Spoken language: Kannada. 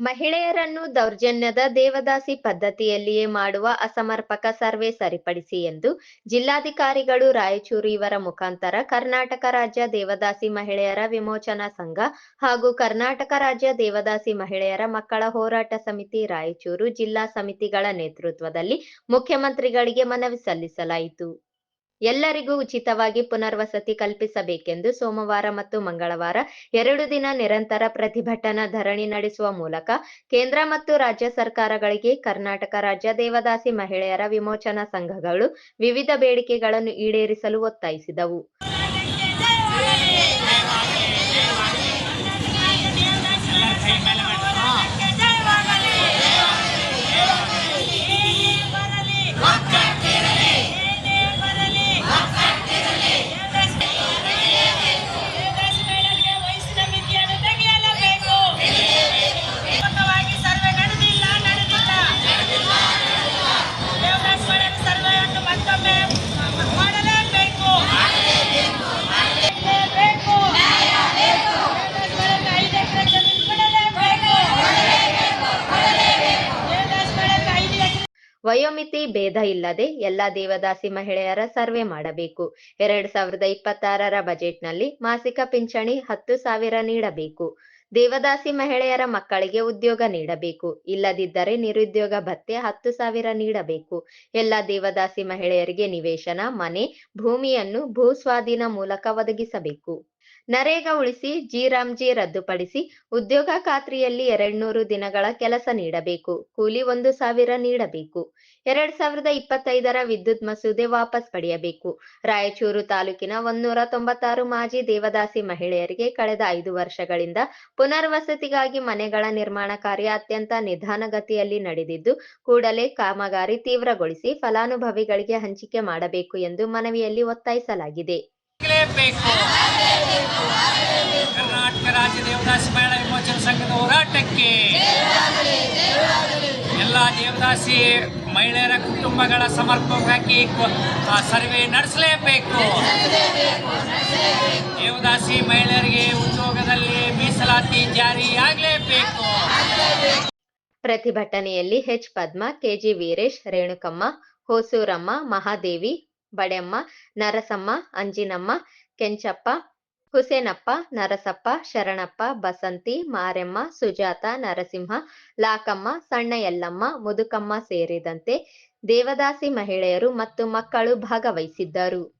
ಮಹಿಳೆಯರನ್ನು ದೌರ್ಜನ್ಯದ ದೇವದಾಸಿ ಪದ್ಧತಿಯಲ್ಲಿಯೇ ಮಾಡುವ ಅಸಮರ್ಪಕ ಸರ್ವೆ ಸರಿಪಡಿಸಿ ಎಂದು ಜಿಲ್ಲಾಧಿಕಾರಿಗಳು ರಾಯಚೂರು ಇವರ ಮುಖಾಂತರ ಕರ್ನಾಟಕ ರಾಜ್ಯ ದೇವದಾಸಿ ಮಹಿಳೆಯರ ವಿಮೋಚನಾ ಸಂಘ ಹಾಗೂ ಕರ್ನಾಟಕ ರಾಜ್ಯ ದೇವದಾಸಿ ಮಹಿಳೆಯರ ಮಕ್ಕಳ ಹೋರಾಟ ಸಮಿತಿ ರಾಯಚೂರು ಜಿಲ್ಲಾ ಸಮಿತಿಗಳ ನೇತೃತ್ವದಲ್ಲಿ ಮುಖ್ಯಮಂತ್ರಿಗಳಿಗೆ ಮನವಿ ಸಲ್ಲಿಸಲಾಯಿತು. ಎಲ್ಲರಿಗೂ ಉಚಿತವಾಗಿ ಪುನರ್ವಸತಿ ಕಲ್ಪಿಸಬೇಕೆಂದು ಸೋಮವಾರ ಮತ್ತು ಮಂಗಳವಾರ ಎರಡು ದಿನ ನಿರಂತರ ಪ್ರತಿಭಟನಾ ಧರಣಿ ನಡೆಸುವ ಮೂಲಕ ಕೇಂದ್ರ ಮತ್ತು ರಾಜ್ಯ ಸರ್ಕಾರಗಳಿಗೆ ಕರ್ನಾಟಕ ರಾಜ್ಯ ದೇವದಾಸಿ ಮಹಿಳೆಯರ ವಿಮೋಚನಾ ಸಂಘಗಳು ವಿವಿಧ ಬೇಡಿಕೆಗಳನ್ನು ಈಡೇರಿಸಲು ಒತ್ತಾಯಿಸಿದವು. ವಯೋಮಿತಿ ಭೇದ ಇಲ್ಲದೆ ಎಲ್ಲ ದೇವದಾಸಿ ಮಹಿಳೆಯರ ಸರ್ವೆ ಮಾಡಬೇಕು. ಎರಡ್ ಸಾವಿರದ ಇಪ್ಪತ್ತಾರರ ಬಜೆಟ್ನಲ್ಲಿ ಮಾಸಿಕ ಪಿಂಚಣಿ ಹತ್ತು ಸಾವಿರ ನೀಡಬೇಕು. ದೇವದಾಸಿ ಮಹಿಳೆಯರ ಮಕ್ಕಳಿಗೆ ಉದ್ಯೋಗ ನೀಡಬೇಕು. ಇಲ್ಲದಿದ್ದರೆ ನಿರುದ್ಯೋಗ ಭತ್ಯೆ ಹತ್ತು ಸಾವಿರ ನೀಡಬೇಕು. ಎಲ್ಲ ದೇವದಾಸಿ ಮಹಿಳೆಯರಿಗೆ ನಿವೇಶನ, ಮನೆ, ಭೂಮಿಯನ್ನು ಭೂ ಸ್ವಾಧೀನ ಮೂಲಕ ಒದಗಿಸಬೇಕು. ನರೇಗಾ ಉಳಿಸಿ, ಜಿರಾಮ್ಜಿ ರದ್ದುಪಡಿಸಿ ಉದ್ಯೋಗ ಖಾತ್ರಿಯಲ್ಲಿ ಎರಡ್ನೂರು ದಿನಗಳ ಕೆಲಸ ನೀಡಬೇಕು, ಕೂಲಿ ಒಂದು ಸಾವಿರ ನೀಡಬೇಕು. ಎರಡ್ ಸಾವಿರದ ಇಪ್ಪತ್ತೈದರ ವಿದ್ಯುತ್ ಮಸೂದೆ ವಾಪಸ್ ಪಡೆಯಬೇಕು. ರಾಯಚೂರು ತಾಲೂಕಿನ ಒಂದೂರ ತೊಂಬತ್ತಾರು ಮಾಜಿ ದೇವದಾಸಿ ಮಹಿಳೆಯರಿಗೆ ಕಳೆದ ಐದು ವರ್ಷಗಳಿಂದ ಪುನರ್ವಸತಿಗಾಗಿ ಮನೆಗಳ ನಿರ್ಮಾಣ ಕಾರ್ಯ ಅತ್ಯಂತ ನಿಧಾನಗತಿಯಲ್ಲಿ ನಡೆದಿದ್ದು, ಕೂಡಲೇ ಕಾಮಗಾರಿ ತೀವ್ರಗೊಳಿಸಿ ಫಲಾನುಭವಿಗಳಿಗೆ ಹಂಚಿಕೆ ಮಾಡಬೇಕು ಎಂದು ಮನವಿಯಲ್ಲಿ ಒತ್ತಾಯಿಸಲಾಗಿದೆ. ಬೇಕು ಕರ್ನಾಟಕ ರಾಜ್ಯ ದೇವದಾಸಿ ಮಹಿಳಾ ವಿಮೋಚನ ಸಂಘದ ಹೋರಾಟಕ್ಕೆ ಎಲ್ಲ ದೇವದಾಸಿ ಮಹಿಳೆಯರ ಕುಟುಂಬಗಳ ಸಮರ್ಪಕವಾಗಿ ಸರ್ವೆ ನಡೆಸಲೇಬೇಕು. ದೇವದಾಸಿ ಮಹಿಳೆಯರಿಗೆ ಉದ್ಯೋಗದಲ್ಲಿ ಮೀಸಲಾತಿ ಜಾರಿಯಾಗಲೇಬೇಕು ಪ್ರತಿಭಟನೆಯಲ್ಲಿ ಹೆಚ್ ಪದ್ಮ ಕೆಜಿ ವೀರೇಶ್, ರೇಣುಕಮ್ಮ, ಹೋಸೂರಮ್ಮ, ಮಹಾದೇವಿ ಬಡೆಮ್ಮ ನರಸಮ್ಮ, ಅಂಜಿನಮ್ಮ, ಕೆಂಚಪ್ಪ, ಹುಸೇನಪ್ಪ, ನರಸಪ್ಪ, ಶರಣಪ್ಪ, ಬಸಂತಿ, ಮಾರೆಮ್ಮ, ಸುಜಾತ, ನರಸಿಂಹ, ಲಾಕಮ್ಮ ಸಣ್ಣ ಯಲ್ಲಮ್ಮ ಮುದುಕಮ್ಮ ಸೇರಿದಂತೆ ದೇವದಾಸಿ ಮಹಿಳೆಯರು ಮತ್ತು ಮಕ್ಕಳು ಭಾಗವಹಿಸಿದ್ದರು.